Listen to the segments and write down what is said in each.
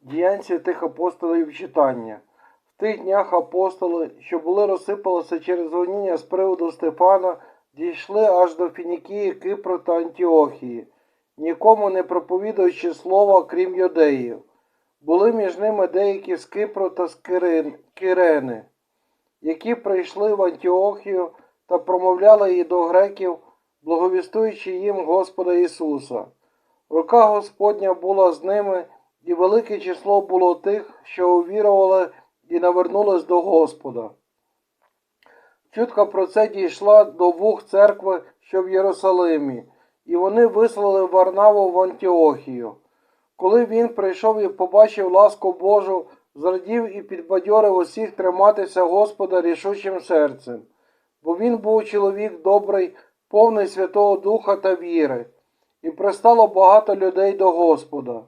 діянь святих апостолів читання. В тих днях апостоли, що були розсипалися через гоніння з приводу Стефана, дійшли аж до Фінікії, Кипру та Антіохії, нікому не проповідуючи слова, крім юдеїв. Були між ними деякі з Кипру та з Кирени, які прийшли в Антіохію та промовляли її до греків, благовістуючи їм Господа Ісуса. Рука Господня була з ними, і велике число було тих, що увірували і навернулись до Господа. Чутка про це дійшла до вух церкви, що в Єрусалимі, і вони вислали Варнаву в Антіохію. Коли він прийшов і побачив ласку Божу, зрадів і підбадьорив усіх триматися Господа рішучим серцем, бо він був чоловік добрий, повний Святого Духа та віри, і пристало багато людей до Господа.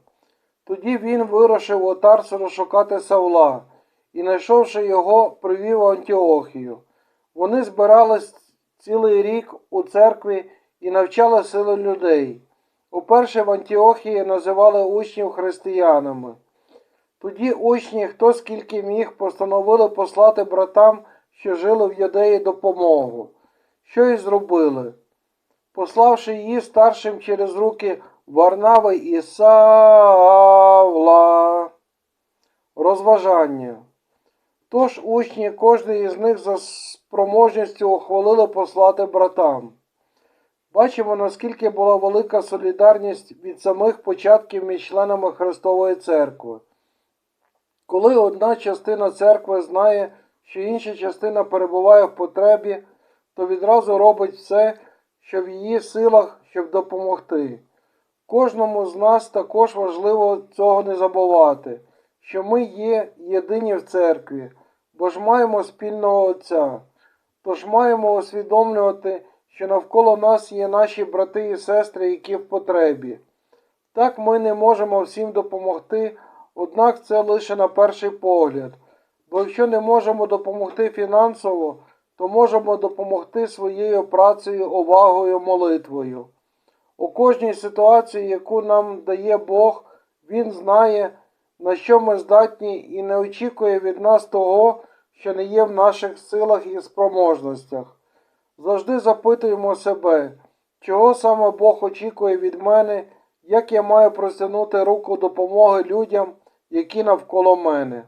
Тоді він вирушив у Тарсу розшукати Савла, і, знайшовши його, привів в Антіохію. Вони збирались цілий рік у церкві і навчали сили людей. Уперше в Антіохії називали учнів християнами. Тоді учні, хто скільки міг, постановили послати братам, що жили в Юдеї, допомогу. Що й зробили? Пославши її старшим через руки Варнави і Савла. Розважання. Тож учні, кожний із них за спроможністю ухвалили послати братам. Бачимо, наскільки була велика солідарність від самих початків між членами Христової церкви. Коли одна частина церкви знає, що інша частина перебуває в потребі, то відразу робить все, що в її силах, щоб допомогти. Кожному з нас також важливо цього не забувати, що ми є єдині в церкві, бо ж маємо спільного Отця. Тож маємо усвідомлювати, що навколо нас є наші брати і сестри, які в потребі. Так ми не можемо всім допомогти, однак це лише на перший погляд. Бо якщо не можемо допомогти фінансово, то можемо допомогти своєю працею, увагою, молитвою. У кожній ситуації, яку нам дає Бог, Він знає, на що ми здатні, і не очікує від нас того, що не є в наших силах і спроможностях. Завжди запитуємо себе, чого саме Бог очікує від мене, як я маю простягнути руку допомоги людям, які навколо мене.